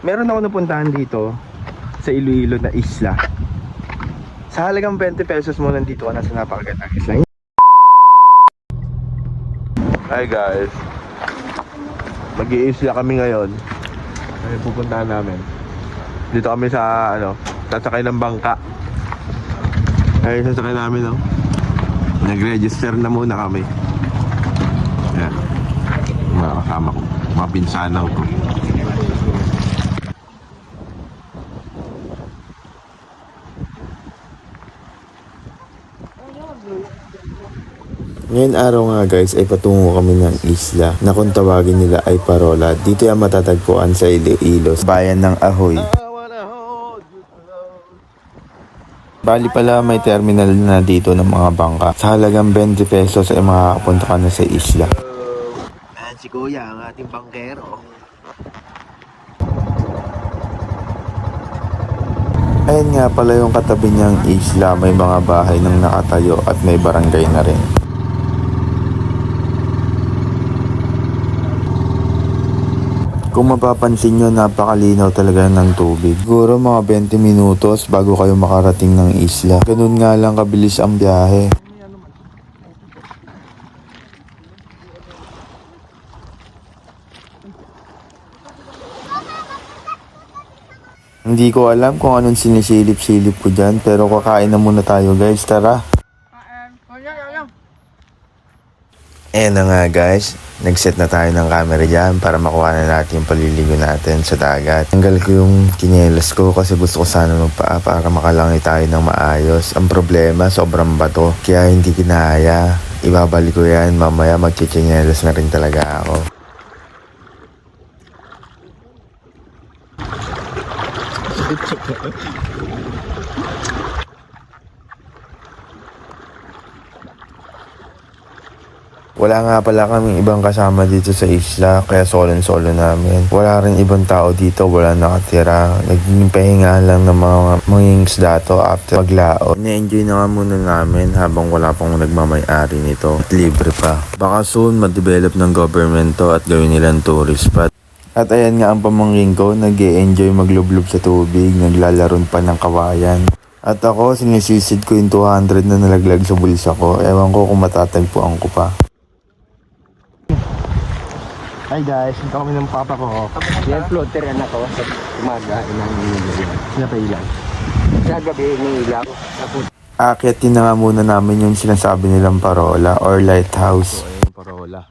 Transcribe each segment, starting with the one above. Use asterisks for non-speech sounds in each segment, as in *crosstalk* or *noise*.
Meron ako napuntahan dito sa Iloilo na isla. Sa halagang 20 pesos mo nandito ka na sa napakagandang isla. Hi guys. Mag-iisla kami ngayon. Ay pupuntahan namin. Dito kami sa ano, sasakay ng bangka. Ay sasakay namin no. Nag-register na muna kami. Yan. Mga kasama ko. Mga pinsanaw ko. Ngayon araw nga guys ay patungo kami ng isla na kung tawagin nila ay Parola. Dito yung matatagpuan sa Iloilo, bayan ng Ahoy. Bali pala may terminal na dito ng mga bangka. Sa halagang 20 pesos ay makakapunta ka na sa isla. Ayan si Kuya, ang ating bangkero. Ayan nga pala yung katabi niyang isla, may mga bahay nang nakatayo at may barangay na rin. Kung mapapansin nyo, napakalinaw talaga ng tubig. Siguro mga 20 minutos bago kayo makarating ng isla. Ganun nga lang kabilis ang biyahe. Hindi ko alam kung anong sinisilip-silip ko dyan, pero kakain na muna tayo guys, tara. Ayan na nga guys, nag-set na tayo ng camera dyan para makuha na natin yung paliligo natin sa dagat. Tanggal ko yung kinelas ko kasi gusto ko sana magpaa para makalangi tayo ng maayos. Ang problema, sobrang bato, kaya hindi kinaya. Ibabalik ko yan, mamaya magkikinelas na rin talaga ako. *laughs* Wala nga pala kaming ibang kasama dito sa isla, kaya solo-solo namin. Wala rin ibang tao dito, wala nakatira. Naging pahinga lang ng mga mga isda to after maglao. Na-enjoy na nga muna namin habang wala pang nagmamay-ari nito at libre pa. Baka soon ma-develop ng government to at gawin nilang tourist spot. At ayan nga ang pamangkin ko, nag enjoy maglublob sa tubig, naglalaron pa ng kawayan. At ako, sinisisid ko yung 200 na nalaglag sa bulsa ko. Ewan ko kung matatagpuan ko pa. Hi guys, ito kami ng papa ko. Yan floater yan ako sa umaga inang iniilaw. Sila pa ilan. Sa gabi iniilaw. Tapos Aakyatin na nga muna namin yung sinasabi nilang parola or lighthouse. Ayun, parola.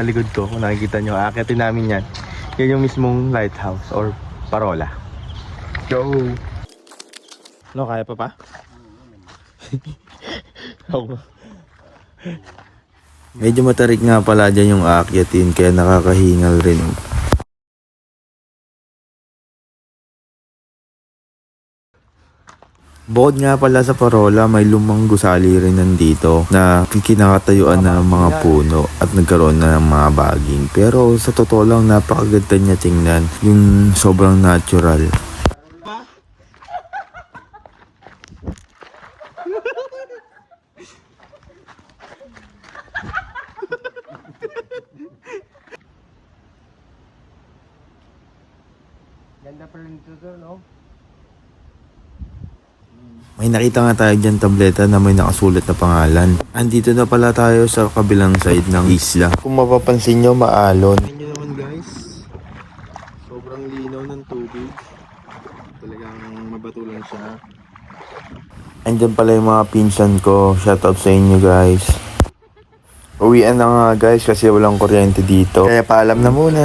Sa likod ko, kung nakikita nyo, aakyatin namin yan. Yan yung mismong lighthouse or parola. Go! No, kaya pa pa? *laughs* Ako. Medyo matarik nga pala dyan yung aakyatin kaya nakakahingal rin. Bukod nga pala sa parola, may lumang gusali rin nandito na kinakatayuan na ng mga puno at nagkaroon na ng mga baging. Pero sa totoo lang, napakaganda niya tingnan. Yung sobrang natural. *laughs* ganda pa rin ito no? May nakita nga tayo dyan tableta na may nakasulat na pangalan. Andito na pala tayo sa kabilang side ng isla. Kung mapapansin nyo, maalon. Tingnan nyo naman guys. Sobrang linaw ng tubig. Talagang mabato lang siya. Andyan pala yung mga pinsan ko. Shoutout sa inyo guys. Uwian na nga guys kasi walang kuryente dito. Kaya paalam na muna.